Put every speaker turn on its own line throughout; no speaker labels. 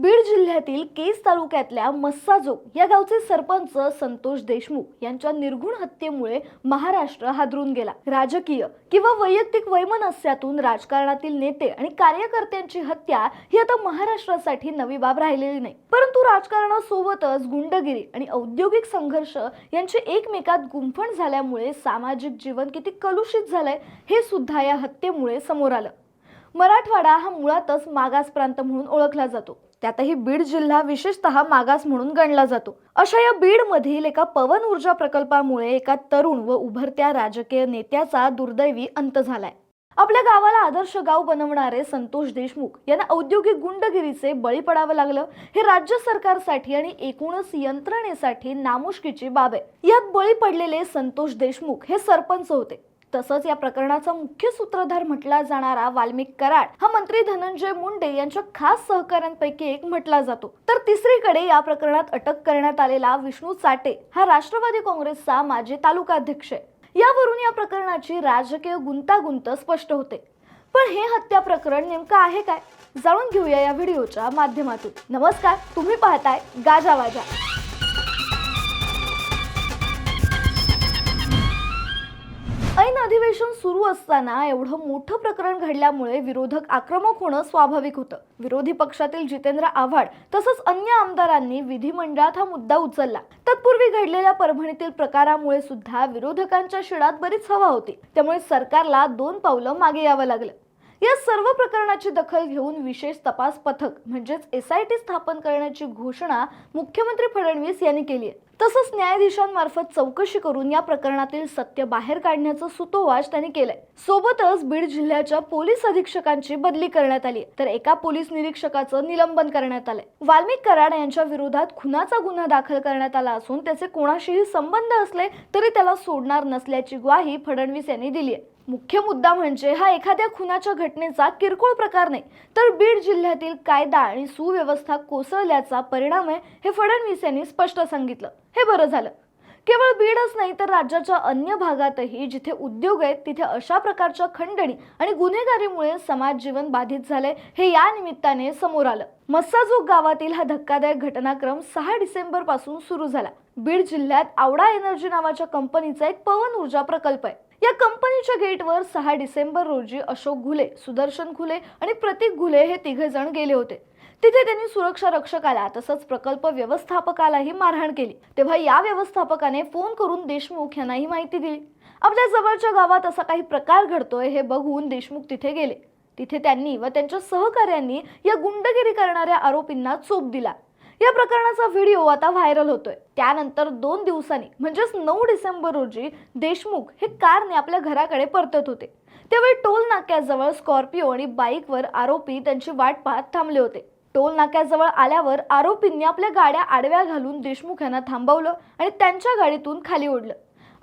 बीड जिल्ह्यातील केस तालुक्यातल्या मस्साजोग या गावचे सरपंच संतोष देशमुख यांच्या निर्गुण हत्येमुळे महाराष्ट्र हादरून गेला. राजकीय किंवा वैयक्तिक वैमनस्यातून राजकारणातील नेते आणि कार्यकर्त्यांची हत्या ही आता महाराष्ट्रासाठी नवी बाब राहिलेली नाही. परंतु राजकारणासोबतच गुंडगिरी आणि औद्योगिक संघर्ष यांची एकमेकात गुंफण झाल्यामुळे सामाजिक जीवन किती कलुषित झालंय हे सुद्धा या हत्येमुळे समोर आलं. मराठवाडा हा मुळातच मागास प्रांत म्हणून ओळखला जातो. त्यातही बीड जिल्हा विशेषतः मागास म्हणून गणला जातो. अशा या बीड मधील एका पवन ऊर्जा प्रकल्पामुळे एका तरुण व उभरत्या राजकीय नेत्याचा दुर्दैवी अंत झालाय. आपल्या गावाला आदर्श गाव बनवणारे संतोष देशमुख यांना औद्योगिक गुंडगिरीचे बळी पडावं लागलं. हे राज्य सरकारसाठी आणि एकूणच यंत्रणेसाठी नामुष्कीची बाब आहे. यात बळी पडलेले संतोष देशमुख हे सरपंच होते. तसंच या प्रकरणाचा मुख्य सूत्रधार म्हटला जाणारा वाल्मिक कराड हा मंत्री धनंजय मुंडे यांच्या खास सहकाऱ्यांपैकी एक म्हटला जातो. तर तिसरीकडे या प्रकरणात अटक करण्यात आलेला विष्णू चाटे हा राष्ट्रवादी काँग्रेसचा माजी तालुका अध्यक्ष आहे. यावरून या प्रकरणाची राजकीय गुंतागुंत स्पष्ट होते. पण हे हत्या प्रकरण नेमकं आहे काय? जाणून घेऊया या व्हिडिओच्या माध्यमातून. नमस्कार तुम्ही पाहताय गाजावाजा सुरू असताना एवढं मोठं प्रकरण घडल्यामुळे विरोधक आक्रमक होणं स्वाभाविक होतं. विरोधी पक्षातील जितेंद्र आव्हाड तसंच अन्य आमदारांनी विधिमंडळात हा मुद्दा उचलला. तत्पूर्वी घडलेल्या परभणीतील प्रकारामुळे सुद्धा विरोधकांच्या शिडात बरीच हवा होती. त्यामुळे सरकारला दोन पावलं मागे यावं लागलं. या सर्व प्रकरणाची दखल घेऊन विशेष तपास पथक म्हणजेच एस आय टी स्थापन करण्याची घोषणा मुख्यमंत्री फडणवीस यांनी केली आहे. तसंच न्यायाधीशांमार्फत चौकशी करून या प्रकरणातील सत्य बाहेर काढण्याचं सुतोवाच त्यांनी केलंय. सोबतच बीड जिल्ह्याच्या पोलीस अधीक्षकांची बदली करण्यात आली तर एका पोलीस निरीक्षकाचं निलंबन करण्यात आलंय. वाल्मिक कराड यांच्या विरोधात खुनाचा गुन्हा दाखल करण्यात आला असून त्याचे कोणाशीही संबंध असले तरी त्याला सोडणार नसल्याची ग्वाही फडणवीस यांनी दिली आहे मुख्य मुद्दा म्हणजे हा एखाद्या खुनाच्या घटनेचा किरकोळ प्रकार नाही तर बीड जिल्ह्यातील कायदा आणि सुव्यवस्था कोसळल्याचा परिणाम आहे हे फडणवीस यांनी स्पष्ट सांगितलं. हे बरं झालं. केवळ बीडच नाही तर राज्याच्या अन्य भागातही जिथे उद्योग आहेत तिथे अशा प्रकारच्या खंडणी आणि गुन्हेगारीमुळे समाज जीवन बाधित झालंय हे या निमित्ताने समोर आलं. मस्साजोग गावातील हा धक्कादायक घटनाक्रम सहा डिसेंबरपासून सुरू झाला. बीड जिल्ह्यात आवडा एनर्जी नावाच्या कंपनीचा एक पवन ऊर्जा प्रकल्प आहे. या कंपनीच्या गेटवर सहा डिसेंबर रोजी अशोक घुले सुदर्शन घुले आणि प्रतीक घुले हे तिघे जण गेले होते. तिथे त्यांनी सुरक्षा रक्षकाला तसंच प्रकल्प व्यवस्थापकालाही मारहाण केली. तेव्हा या व्यवस्थापकाने फोन करून देशमुख यांनाही माहिती दिली. आपल्या जवळच्या गावात असा काही प्रकार घडतोय हे बघून देशमुख तिथे गेले. तिथे त्यांनी व त्यांच्या सहकाऱ्यांनी या गुंडगिरी करणाऱ्या आरोपींना चोप दिला. या प्रकरणाचा व्हिडिओ आता व्हायरल होतोय. त्यानंतर दोन दिवसांनी म्हणजेच नऊ डिसेंबर रोजी देशमुख हे कारने आपल्या घराकडे परतत होते. त्यावेळी टोल नाक्याजवळ स्कॉर्पिओ आणि बाईकवर आरोपी त्यांची वाट पाहत थांबले होते. टोल नाक्याजवळ आल्यावर आरोपींनी आपल्या गाड्या आडव्या घालून देशमुख यांना थांबवलं आणि त्यांच्या गाडीतून खाली ओढलं.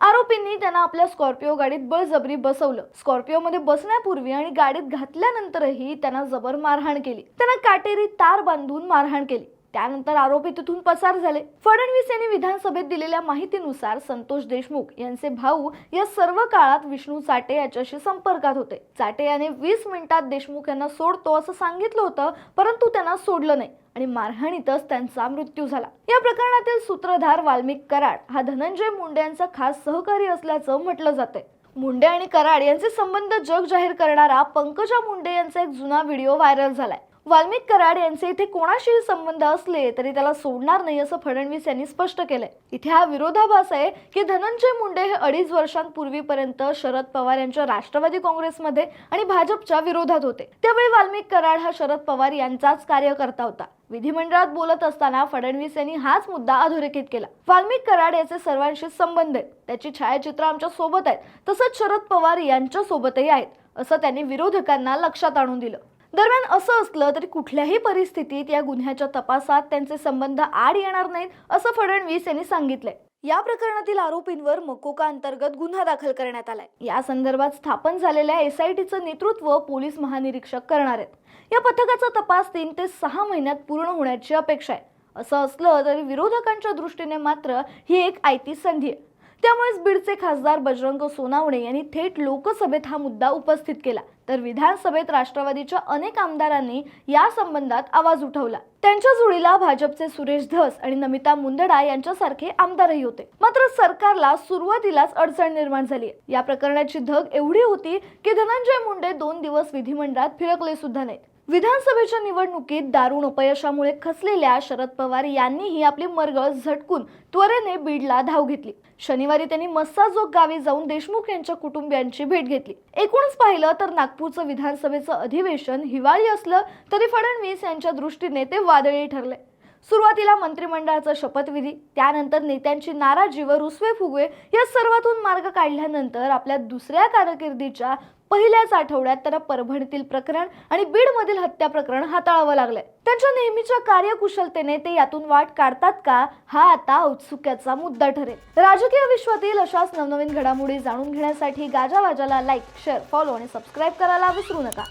आरोपींनी त्यांना आपल्या स्कॉर्पिओ गाडीत बळजबरी बसवलं. स्कॉर्पिओमध्ये बसण्यापूर्वी आणि गाडीत घातल्यानंतरही त्यांना जबर मारहाण केली. त्यांना काटेरी तार बांधून मारहाण केली. त्यानंतर आरोपी तिथून पसार झाले. फडणवीस यांनी विधानसभेत दिलेल्या माहितीनुसार संतोष देशमुख यांचे भाऊ या सर्व काळात विष्णू चाटे याच्याशी संपर्कात होते. चाटे याने वीस मिनिटात देशमुख यांना सोडतो असं सांगितलं होतं परंतु त्यांना सोडलं नाही आणि मारहाणीतच त्यांचा मृत्यू झाला. या प्रकरणातील सूत्रधार वाल्मिक कराड हा धनंजय मुंडे यांचा खास सहकारी असल्याचं म्हटलं जाते मुंडे आणि कराड यांचे संबंध जग जाहीर करणारा पंकजा मुंडे यांचा एक जुना व्हिडिओ व्हायरल झालाय. वाल्मिक कराड यांचे इथे कोणाशीही संबंध असले तरी त्याला सोडणार नाही असं फडणवीस यांनी स्पष्ट केलंय. इथे हा विरोधाभास आहे की धनंजय मुंडे हे अडीच वर्षांपूर्वीपर्यंत शरद पवार यांच्या राष्ट्रवादी काँग्रेसमध्ये आणि भाजपच्या विरोधात होते. त्यावेळी वाल्मिक कराड हा शरद पवार यांचाच कार्यकर्ता होता. विधिमंडळात बोलत असताना फडणवीस यांनी हाच मुद्दा अधोरेखित केला. वाल्मिक कराड याचे सर्वांशी संबंध आहेत. त्याची छायाचित्र आमच्यासोबत आहेत. तसंच शरद पवार यांच्या सोबतही आहेत असं त्यांनी विरोधकांना लक्षात आणून दिलं. दरम्यान असं असलं तरी कुठल्याही परिस्थितीत या गुन्ह्याच्या तपासात त्यांचे संबंध आड येणार नाहीत असं फडणवीस यांनी सांगितलंय. या प्रकरणातील आरोपींवर मकोका अंतर्गत गुन्हा दाखल करण्यात आलाय. या संदर्भात स्थापन झालेल्या एसआयटीचं नेतृत्व पोलीस महानिरीक्षक करणार आहेत. या पथकाचा तपास तीन ते सहा महिन्यात पूर्ण होण्याची अपेक्षा आहे. असं असलं तरी विरोधकांच्या दृष्टीने मात्र ही एक आयती संधी आहे. त्यामुळेच बीडचे खासदार बजरंग सोनावणे यांनी थेट लोकसभेत हा मुद्दा उपस्थित केला. तर विधानसभेत राष्ट्रवादीच्या अनेक आमदारांनी या संबंधात आवाज उठवला. त्यांच्या जोडीला भाजपचे सुरेश धस आणि नमिता मुंदडा यांच्यासारखे आमदारही होते. मात्र सरकारला सुरुवातीलाच अडचण निर्माण झाली या प्रकरणाची धग एवढी होती की धनंजय मुंडे दोन दिवस विधिमंडळात फिरकले सुद्धा नाहीत. विधानसभेच्या निवडणुकीत दारुण अपयशामुळे खचलेल्या शरद पवार यांनीही आपली मरगळ झटकून त्वरेने बीडला धाव घेतली. शनिवारी त्यांनी मस्साजोग गावी जाऊन देशमुख यांच्या कुटुंबियांची भेट घेतली. एकूणच पाहिलं तर नागपूरचं विधानसभेचं अधिवेशन हिवाळी असलं तरी फडणवीस यांच्या दृष्टीने ते वादळी ठरले. सुरुवातीला मंत्रिमंडळाचा शपथविधी त्यानंतर नेत्यांची नाराजी व रुसवे फुगवे या सर्वातून मार्ग काढल्यानंतर आपल्या दुसऱ्या कारकिर्दीच्या पहिल्याच आठवड्यात त्यांना परभणीतील प्रकरण आणि बीडमधील हत्या प्रकरण हाताळावं लागलंय. त्यांच्या नेहमीच्या कार्यकुशलतेने ते यातून वाट काढतात का हा आता औत्सुक्याचा मुद्दा ठरेल. राजकीय विश्वातील अशाच नवनवीन घडामोडी जाणून घेण्यासाठी गाजावाजाला लाईक शेअर फॉलो आणि सबस्क्राईब करायला विसरू नका.